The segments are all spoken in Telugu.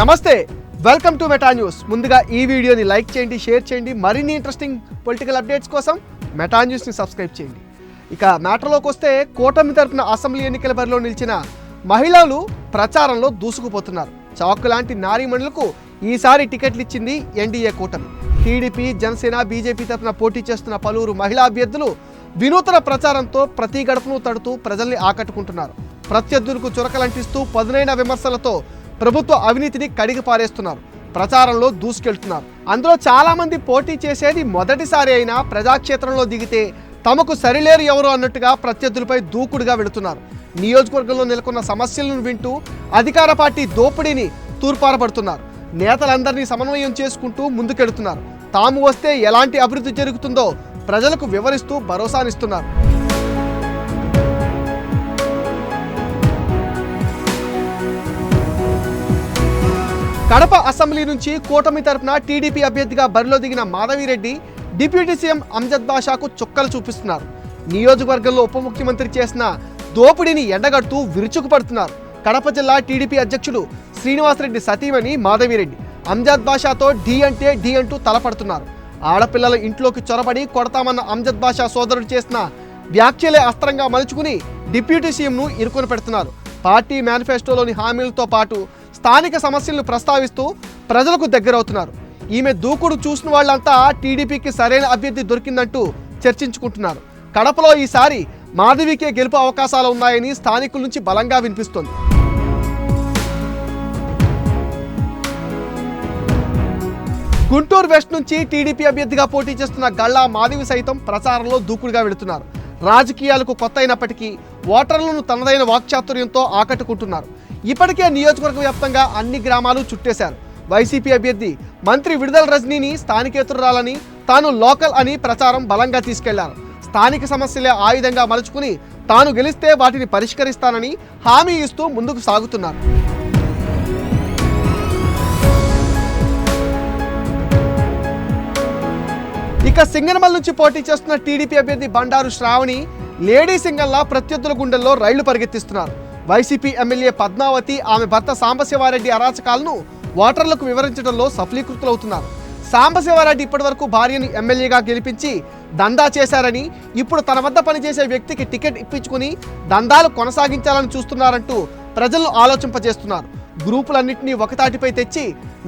నమస్తే వెల్కమ్ టు మెటా న్యూస్. ముందుగా ఈ వీడియోని లైక్ చేయండి షేర్ చేయండి. మరిన్ని ఇంట్రెస్టింగ్ పొలిటికల్ అప్డేట్స్ కోసం మెటా న్యూస్ని సబ్స్క్రైబ్ చేయండి. ఇక మ్యాటర్లోకి వస్తే కూటమి తరపున అసెంబ్లీ ఎన్నికల బరిలో నిలిచిన మహిళలు ప్రచారంలో దూసుకుపోతున్నారు. చాకు లాంటి నారీమణులకు ఈసారి టికెట్లు ఇచ్చింది ఎన్డీఏ కూటమి. టీడీపీ జనసేన బీజేపీ తరపున పోటీ చేస్తున్న పలువురు మహిళా అభ్యర్థులు వినూతన ప్రచారంతో ప్రతి గడపను తడుతూ ప్రజల్ని ఆకట్టుకుంటున్నారు. ప్రత్యర్థులకు చురకలంటిస్తూ పదునైన విమర్శలతో ప్రభుత్వ అవినీతిని కడిగి పారేస్తున్నారు. ప్రచారంలో దూసుకెళ్తున్నారు. అందులో చాలామంది పోటీ చేసేది మొదటిసారి అయినా ప్రజాక్షేత్రంలో దిగితే తమకు సరిలేరు ఎవరు అన్నట్టుగా ప్రత్యర్థులపై దూకుడుగా వెళుతున్నారు. నియోజకవర్గంలో నెలకొన్న సమస్యలను వింటూ అధికార పార్టీ దోపిడీని తూర్పారపడుతున్నారు నేతలందరినీ సమన్వయం చేసుకుంటూ ముందుకెడుతున్నారు. తాము వస్తే ఎలాంటి అభివృద్ధి జరుగుతుందో ప్రజలకు వివరిస్తూ భరోసానిస్తున్నారు. కడప అసెంబ్లీ నుంచి కూటమి తరపున టీడీపీ అభ్యర్థిగా బరిలో దిగిన మాధవిరెడ్డి డిప్యూటీ సీఎం అమ్జద్ బాషాకు చుక్కలు చూపిస్తున్నారు. నియోజకవర్గంలో ఉప ముఖ్యమంత్రి చేసిన దోపిడీని ఎండగడుతూ విరుచుకుపడుతున్నారు. కడప జిల్లా టీడీపీ అధ్యక్షుడు శ్రీనివాసరెడ్డి సతీమణి మాధవిరెడ్డి అమ్జద్ బాషాతో ఢీ అంటే ఢీ అంటూ తలపడుతున్నారు. ఆడపిల్లల ఇంట్లోకి చొరబడి కొడతామన్న అమ్జద్ బాషా సోదరుడు చేసిన వ్యాఖ్యలే అస్త్రంగా మలుచుకుని డిప్యూటీ సీఎంను ఇరుకొని పెడుతున్నారు. పార్టీ మేనిఫెస్టోలోని హామీలతో పాటు స్థానిక సమస్యలను ప్రస్తావిస్తూ ప్రజలకు దగ్గరవుతున్నారు. ఈమె దూకుడు చూసిన వాళ్ళంతా టీడీపీకి సరైన అభ్యర్థి దొరికిందంటూ చర్చించుకుంటున్నారు. కడపలో ఈసారి మాధవికే గెలుపు అవకాశాలు ఉన్నాయని స్థానికుల నుంచి బలంగా వినిపిస్తోంది. గుంటూరు వెస్ట్ నుంచి టీడీపీ అభ్యర్థిగా పోటీ చేస్తున్న గళ్ళ మాధవి సైతం ప్రచారంలో దూకుడుగా వెళుతున్నారు. రాజకీయాలకు కొత్త అయినప్పటికీ ఓటర్లను తనదైన వాక్చాతుర్యంతో ఆకట్టుకుంటున్నారు. ఇప్పటికే నియోజకవర్గ వ్యాప్తంగా అన్ని గ్రామాలు చుట్టేశారు. వైసీపీ అభ్యర్థి మంత్రి విడుదల రజనీని స్థానికేతరురాలని తాను లోకల్ అని ప్రచారం బలంగా తీసుకెళ్ళారు. స్థానిక సమస్యలే ఆయుధంగా మలుచుకుని తాను గెలిస్తే వాటిని పరిష్కరిస్తానని హామీ ఇస్తూ ముందుకు సాగుతున్నారు. ఇక సింగనమల్ నుంచి పోటీ చేస్తున్న టీడీపీ అభ్యర్థి బండారు శ్రావణి లేడీ సింగల్లా ప్రత్యర్థుల గుండెల్లో రైళ్ళు పరిగెత్తిస్తున్నారు. వైసీపీ ఎమ్మెల్యే పద్మావతి ఆమె భర్త సాంబశివారెడ్డి అరాచకాలను ఓటర్లకు వివరించడంలో సఫలీకృతులవుతున్నారు. సాంబశివారెడ్డి ఇప్పటివరకు భార్యను ఎమ్మెల్యేగా గెలిపించి దందా చేశారని ఇప్పుడు తన వద్ద పనిచేసే వ్యక్తికి టికెట్ ఇప్పించుకుని దందాలు కొనసాగించాలని చూస్తున్నారంటూ ప్రజలను ఆలోచింపజేస్తున్నారు. గ్రూపులన్నింటినీ ఒకతాటిపై తెచ్చి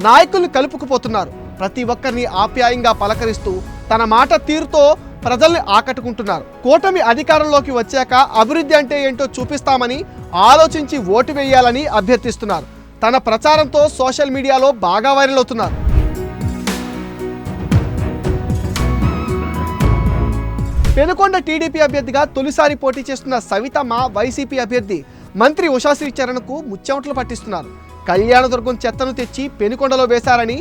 నాయకుల్ని కలుపుకుపోతున్నారు. ప్రతి ఒక్కరిని ఆప్యాయంగా పలకరిస్తూ తన మాట తీరుతో ప్రజల్ని ఆకట్టుకుంటున్నారు. కూటమి అధికారంలోకి వచ్చాక అభివృద్ధి అంటే ఏంటో చూపిస్తామని ఆలోచించి ఓటు వేయాలని అభ్యర్థిస్తున్నారు. తన ప్రచారంతో సోషల్ మీడియాలో బాగా వైరల్ అవుతున్నారు. పెనుకొండ టీడీపీ అభ్యర్థిగా తొలిసారి పోటీ చేస్తున్న సవితమ్మ వైసీపీ అభ్యర్థి మంత్రి ఉషాశ్రీ చరణ్కు ముచ్చమట్లు పట్టిస్తున్నారు. కళ్యాణదుర్గం చెత్తను తెచ్చి పెనుకొండలో వేశారని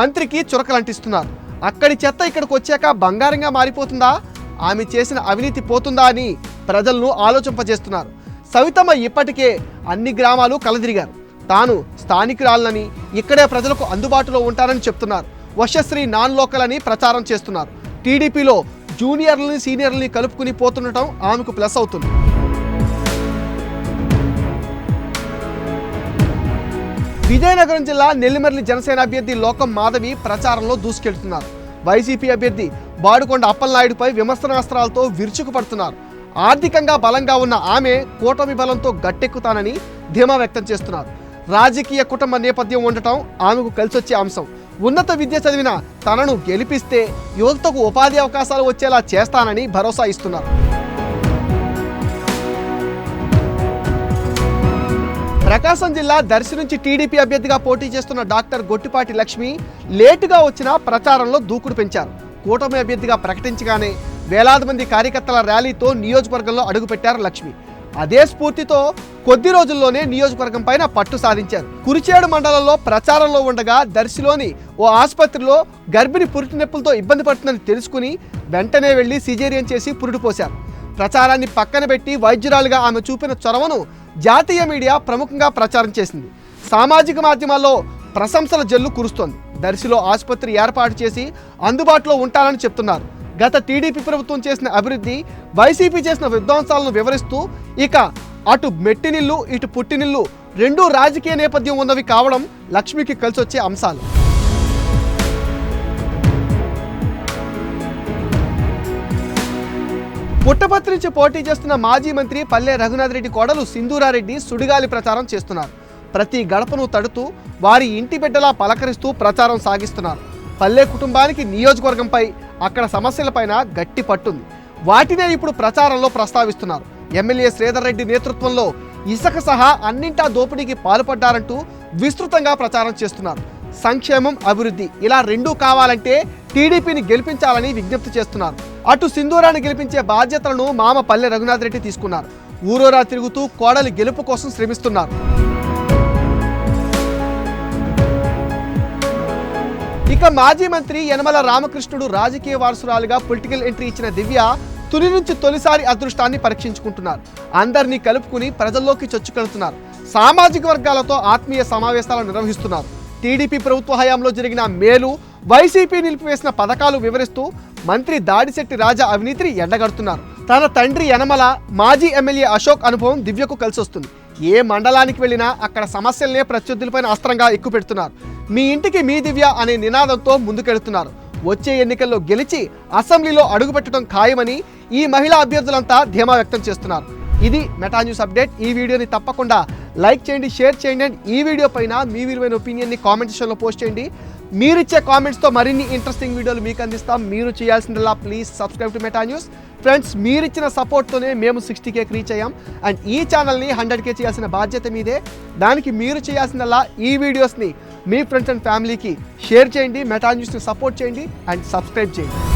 మంత్రికి చురకలంటిస్తున్నారు. అక్కడి చెత్త ఇక్కడికి వచ్చాక బంగారంగా మారిపోతుందా? ఆమె చేసిన అవినీతి పోతుందా అని ప్రజలను ఆలోచింపజేస్తున్నారు. సవితమ్మ ఇప్పటికే అన్ని గ్రామాలు కలదిరిగారు. తాను స్థానికురాలని ఇక్కడే ప్రజలకు అందుబాటులో ఉంటారని చెప్తున్నారు. వశశ్రీ నాన్ లోకల్ అని ప్రచారం చేస్తున్నారు. టీడీపీలో జూనియర్లని సీనియర్లని కలుపుకుని పోతుండటం ఆమెకు ప్లస్ అవుతుంది. విజయనగరం జిల్లా నెల్లిమర్లి జనసేన అభ్యర్థి లోకం మాధవి ప్రచారంలో దూసుకెళ్తున్నారు. వైసీపీ అభ్యర్థి బాడుకొండ అప్పలనాయుడుపై విమర్శనాస్త్రాలతో విరుచుకుపడుతున్నారు. ఆర్థికంగా బలంగా ఉన్న ఆమె కూటమి బలంతో గట్టెక్కుతానని ధీమా వ్యక్తం చేస్తున్నారు. రాజకీయ కుటుంబ నేపథ్యం ఉండటం ఆమెకు కలిసొచ్చే అంశం. ఉన్నత విద్య చదివిన తనను గెలిపిస్తే యువతకు ఉపాధి అవకాశాలు వచ్చేలా చేస్తానని భరోసా ఇస్తున్నారు. ప్రకాశం జిల్లా దర్శి నుంచి టీడీపీ అభ్యర్థిగా పోటీ చేస్తున్న డాక్టర్ గొట్టిపాటి లక్ష్మి లేటుగా వచ్చిన ప్రచారంలో దూకుడు పెంచారు. కూటమి అభ్యర్థిగా ప్రకటించగానే వేలాది మంది కార్యకర్తల ర్యాలీతో నియోజకవర్గంలో అడుగుపెట్టారు లక్ష్మి. అదే స్ఫూర్తితో కొద్ది రోజుల్లోనే నియోజకవర్గం పైన పట్టు సాధించారు. కురిచేడు మండలంలో ప్రచారంలో ఉండగా దర్శిలోని ఓ ఆసుపత్రిలో గర్భిణి పురిటి నొప్పులతో ఇబ్బంది పడుతుందని తెలుసుకుని వెంటనే వెళ్ళి సిజేరియన్ చేసి పురుడు పోశారు. ప్రచారాన్ని పక్కన పెట్టి వైద్యురాలుగా ఆమె చూపిన చొరవను జాతీయ మీడియా ప్రముఖంగా ప్రచారం చేసింది. సామాజిక మాధ్యమాల్లో ప్రశంసల జల్లు కురుస్తోంది. దర్శిలో ఆసుపత్రి ఏర్పాటు చేసి అందుబాటులో ఉంటానని చెప్తున్నారు. గత టీడీపీ ప్రభుత్వం చేసిన అభివృద్ధి వైసీపీ చేసిన విధ్వంసాలను వివరిస్తూ ఇక అటు మెట్టినిల్లు ఇటు పుట్టినిల్లు రెండూ రాజకీయ నేపథ్యం ఉన్నవి కావడం లక్ష్మికి కలిసొచ్చే అంశాలు. పుట్టపత్రి నుంచి పోటీ చేస్తున్న మాజీ మంత్రి పల్లె రఘునాథ్ రెడ్డి కోడలు సింధూరారెడ్డి సుడిగాలి ప్రచారం చేస్తున్నారు. ప్రతి గడపను తడుతూ వారి ఇంటి బిడ్డలా పలకరిస్తూ ప్రచారం సాగిస్తున్నారు. పల్లె కుటుంబానికి నియోజకవర్గంపై అక్కడ సమస్యలపైన గట్టి పట్టుంది. వాటినే ఇప్పుడు ప్రచారంలో ప్రస్తావిస్తున్నారు. ఎమ్మెల్యే శ్రీధర్ రెడ్డి నేతృత్వంలో ఇసుక సహా అన్నింటా దోపిడీకి పాల్పడ్డారంటూ విస్తృతంగా ప్రచారం చేస్తున్నారు. సంక్షేమం అభివృద్ధి ఇలా రెండూ కావాలంటే టీడీపీని గెలిపించాలని విజ్ఞప్తి చేస్తున్నారు. అటు సింధూరాన్ని గెలిపించే బాధ్యతలను మామ పల్లె రఘునాథ్ రెడ్డి తీసుకున్నారు. ఊరోరా తిరుగుతూ కోడలి గెలుపు కోసం శ్రమిస్తున్నారు. ఇక మాజీ మంత్రి యనమల రామకృష్ణుడు రాజకీయ వారసురాలుగా పొలిటికల్ ఎంట్రీ ఇచ్చిన దివ్య తుని నుంచి తొలిసారి అదృష్టాన్ని పరీక్షించుకుంటున్నారు. అందరినీ కలుపుకుని ప్రజల్లోకి చొచ్చుకెళ్తున్నారు. సామాజిక వర్గాలతో ఆత్మీయ సమావేశాలు నిర్వహిస్తున్నారు. టీడీపీ ప్రభుత్వ హయాంలో జరిగిన మేలు వైసీపీ నిలిపివేసిన పథకాలు వివరిస్తూ మంత్రి దాడిశెట్టి రాజా అవినీతిని ఎండగడుతున్నారు. తన తండ్రి యనమల మాజీ ఎమ్మెల్యే అశోక్ అనుభవం దివ్యకు కలిసొస్తుంది. ఏ మండలానికి వెళ్ళినా అక్కడ సమస్యలనే ప్రత్యర్థులపైన అస్త్రంగా ఎక్కుపెడుతున్నారు. మీ ఇంటికి మీ దివ్య అనే నినాదంతో ముందుకెడుతున్నారు. వచ్చే ఎన్నికల్లో గెలిచి అసెంబ్లీలో అడుగుపెట్టడం ఖాయమని ఈ మహిళా అభ్యర్థులంతా ధీమా వ్యక్తం చేస్తున్నారు. ఇది మెటా న్యూస్ అప్డేట్. ఈ వీడియోని తప్పకుండా లైక్ చేయండి షేర్ చేయండి అండ్ ఈ వీడియో పైన మీ విలువైన ఒపీనియన్ని కామెంట్ సెక్షన్లో పోస్ట్ చేయండి. మీరిచ్చే కామెంట్స్తో మరిన్ని ఇంట్రెస్టింగ్ వీడియోలు మీకు అందిస్తాం. మీరు చేయాల్సిందల్లా please subscribe to Meta news friends మీరిచ్చిన సపోర్ట్తోనే మేము సిక్స్టీ కేకి రీచ్ అయ్యాం. అండ్ ఈ ఛానల్ని హండ్రెడ్ కే చేయాల్సిన బాధ్యత మీదే. దానికి మీరు చేయాల్సిందల్లా ఈ వీడియోస్ని మీ ఫ్రెండ్స్ అండ్ ఫ్యామిలీకి షేర్ చేయండి. మెటా న్యూస్ని సపోర్ట్ చేయండి అండ్ సబ్స్క్రైబ్ చేయండి.